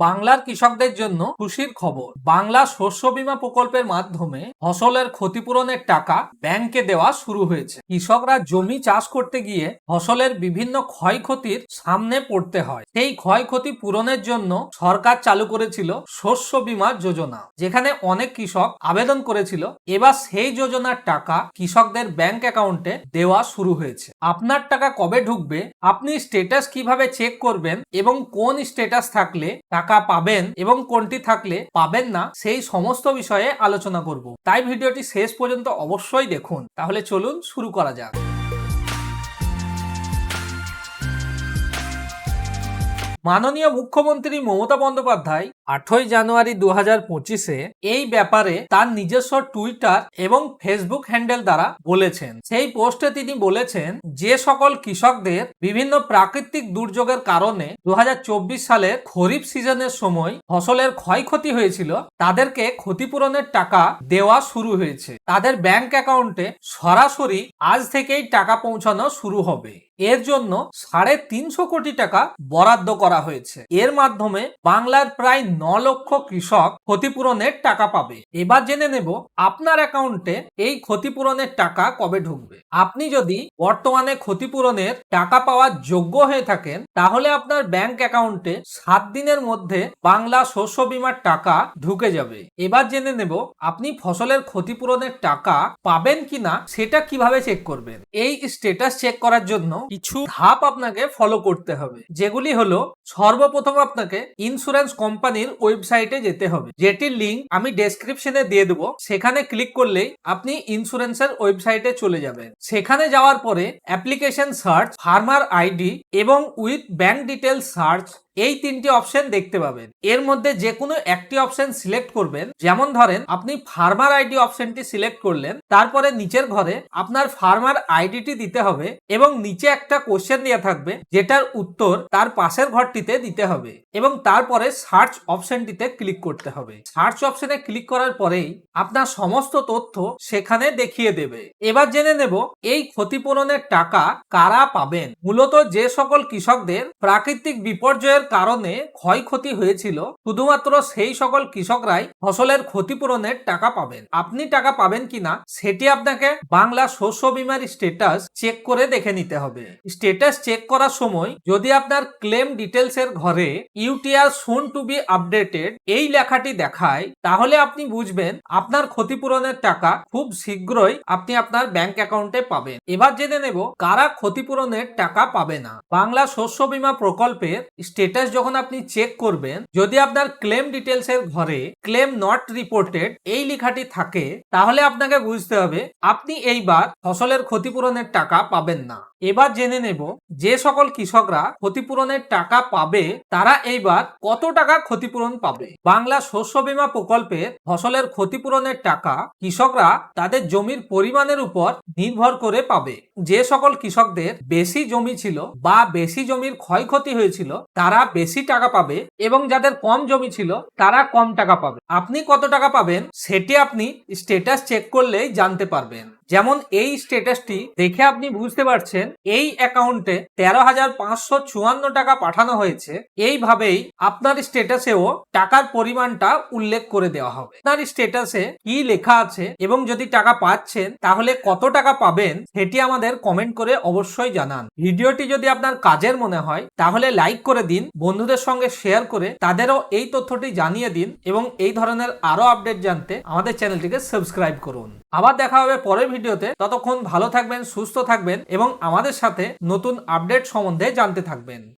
বাংলার কৃষকদের জন্য খুশির খবর। বাংলা শস্য বীমা প্রকল্পের মাধ্যমে ফসলের ক্ষতিপূরণের টাকা ব্যাংকে দেওয়া শুরু হয়েছে। কৃষকরা জমি চাষ করতে গিয়ে ফসলের বিভিন্ন ক্ষয়ক্ষতির সামনে পড়তে হয়। সেই ক্ষয়ক্ষতি পূরণের জন্য সরকার চালু করেছিল শস্য বীমা যোজনা, যেখানে অনেক কৃষক আবেদন করেছিল। এবার সেই যোজনার টাকা কৃষকদের ব্যাংক অ্যাকাউন্টে দেওয়া শুরু হয়েছে। আপনার টাকা কবে ঢুকবে? আপনি স্টেটাস কীভাবে চেক করবেন? এবং কোন স্টেটাস থাকলে টাকা পাবেন এবং কোনটি থাকলে পাবেন না, সেই সমস্ত বিষয়ে আলোচনা করব। তাই ভিডিওটি শেষ পর্যন্ত অবশ্যই দেখুন। তাহলে চলুন শুরু করা যাক। মাননীয় মুখ্যমন্ত্রী মমতা বন্দ্যোপাধ্যায় আটই জানুয়ারি দু হাজার পঁচিশে এই ব্যাপারে তার নিজস্ব টুইটার এবং ফেসবুক হ্যান্ডেল দ্বারা বলেছেন। সেই পোস্টে তিনি বলেছেন, যে সকল কৃষকদের বিভিন্ন প্রাকৃতিক দুর্যোগের কারণে দু হাজার চব্বিশ সালের খরিফ সিজনের সময় ফসলের ক্ষয়ক্ষতি হয়েছিল, তাদেরকে ক্ষতিপূরণের টাকা দেওয়া শুরু হয়েছে। তাদের ব্যাংক অ্যাকাউন্টে সরাসরি আজ থেকেই টাকা পৌঁছানো শুরু হবে। এর জন্য সাড়ে তিনশো কোটি টাকা বরাদ্দ করা হয়েছে। এর মাধ্যমে বাংলার প্রায় ন লক্ষ কৃষক ক্ষতিপূরণের টাকা পাবে। এবার জেনে নেব আপনার অ্যাকাউন্টে এই ক্ষতিপূরণের টাকা কবে ঢুকবে। আপনি যদি বর্তমানে ক্ষতিপূরণের টাকা পাওয়ার যোগ্য হয়ে থাকেন, তাহলে আপনার ব্যাংক অ্যাকাউন্টে সাত দিনের মধ্যে বাংলা শস্য বীমার টাকা ঢুকে যাবে। এবার জেনে নেব আপনি ফসলের ক্ষতিপূরণের টাকা পাবেন কিনা, সেটা কীভাবে চেক করবেন? এই স্টেটাস চেক করার জন্য কিছু ধাপ আপনাকে ফলো করতে হবে, যেগুলি হলো সর্বপ্রথম আপনাকে ইন্স্যুরেন্স কোম্পানির ওয়েবসাইটে যেতে হবে, যেটির লিঙ্ক আমি ডেসক্রিপশনে দিয়ে দেবো, সেখানে ক্লিক করলেই আপনি ইন্স্যুরেন্সের ওয়েবসাইটে চলে যাবেন। সেখানে যাওয়ার পরে অ্যাপ্লিকেশন সার্চ ফার্মার আইডি এবং উইথ ব্যাংক ডিটেলস সার্চ এই তিনটি অপশন দেখতে পাবেন। এর মধ্যে যে কোনো একটি অপশন সিলেক্ট করবেন, যেমন ধরেন আপনি ফার্মার আইডি অপশনটি সিলেক্ট করলেন, তারপরে নিচের ঘরে আপনার ফার্মার আইডিটি দিতে হবে এবং নিচে একটা কোশ্চেন দেওয়া থাকবে, যেটার উত্তর তার পাশের ঘরটিতে দিতে হবে এবং তারপরে সার্চ অপশনটিতে ক্লিক করতে হবে। সার্চ অপশনে ক্লিক করার পরেই আপনার সমস্ত তথ্য সেখানে দেখিয়ে দেবে। এবার জেনে নেব, এই ক্ষতিপূরণের টাকা কারা পাবেন? মূলত যে সকল কৃষকদের প্রাকৃতিক বিপর্যয়ের কারণে ক্ষয়ক্ষতি হয়েছিল, শুধুমাত্র সেই সকল কৃষকরাই ফসলের ক্ষতিপূরণের টাকা পাবেন। আপনি টাকা পাবেন কিনা, সেটি আপনাকে বাংলা শস্য বীমার স্টেটাস চেক করে দেখে নিতে হবে। স্টেটাস চেক করার সময় যদি আপনার ক্লেম ডিটেলস এর ঘরে UTR soon to be updated এই লেখাটি দেখায়, তাহলে আপনি বুঝবেন আপনার ক্ষতিপূরণের টাকা খুব শীঘ্রই আপনি আপনার ব্যাংক অ্যাকাউন্টে পাবেন। এবার জেনে নেব কারা ক্ষতিপূরণের টাকা পাবে না। বাংলা শস্য বীমা প্রকল্পের স্টেটাস যখন আপনি চেক করবেন, যদি আপনার ক্লেম ডিটেলস এর ঘরে ক্লেম নট রিপোর্টেড এই লেখাটি থাকে, তাহলে আপনাকে বুঝতে হবে আপনি এইবার ফসলের ক্ষতিপূরণের টাকা পাবেন না। এবার জেনে নেব যে সকল কৃষকরা ক্ষতিপূরণের টাকা পাবে, তারা এইবার কত টাকা ক্ষতিপূরণ পাবে। বাংলা শস্য বীমা প্রকল্পে ফসলের ক্ষতিপূরণের টাকা কৃষকরা তাদের জমির পরিমাণের উপর নির্ভর করে পাবে। যে সকল কৃষকদের বেশি জমি ছিল বা বেশি জমির ক্ষয়ক্ষতি হয়েছিল, তারা বেশি টাকা পাবে এবং যাদের কম জমি ছিল, তারা কম টাকা পাবে। আপনি কত টাকা পাবেন, সেটি আপনি স্টেটাস চেক করলেই জানতে পারবেন। যেমন এই স্টেটাসটি দেখে আপনি বুঝতে পারছেন, এই অ্যাকাউন্টে তেরো হাজার পাঁচশো চুয়ান্ন টাকা পাঠানো হয়েছে। এইভাবেই আপনার স্টেটাসেও টাকার পরিমাণটা উল্লেখ করে দেওয়া হবে। আপনার স্টেটাসে কি লেখা আছে এবং যদি টাকা পাচ্ছেন, তাহলে কত টাকা পাবেন সেটি আমাদের কমেন্ট করে অবশ্যই জানান। ভিডিওটি যদি আপনার কাজের মনে হয়, তাহলে লাইক করে দিন, বন্ধুদের সঙ্গে শেয়ার করে তাদেরও এই তথ্যটি জানিয়ে দিন এবং এই ধরনের আরও আপডেট জানতে আমাদের চ্যানেলটিকে সাবস্ক্রাইব করুন। আবার দেখা হবে পরের ভিডিওতে। ততক্ষণ ভালো থাকবেন, সুস্থ থাকবেন এবং আমাদের সাথে নতুন আপডেট সম্বন্ধে জানতে থাকবেন।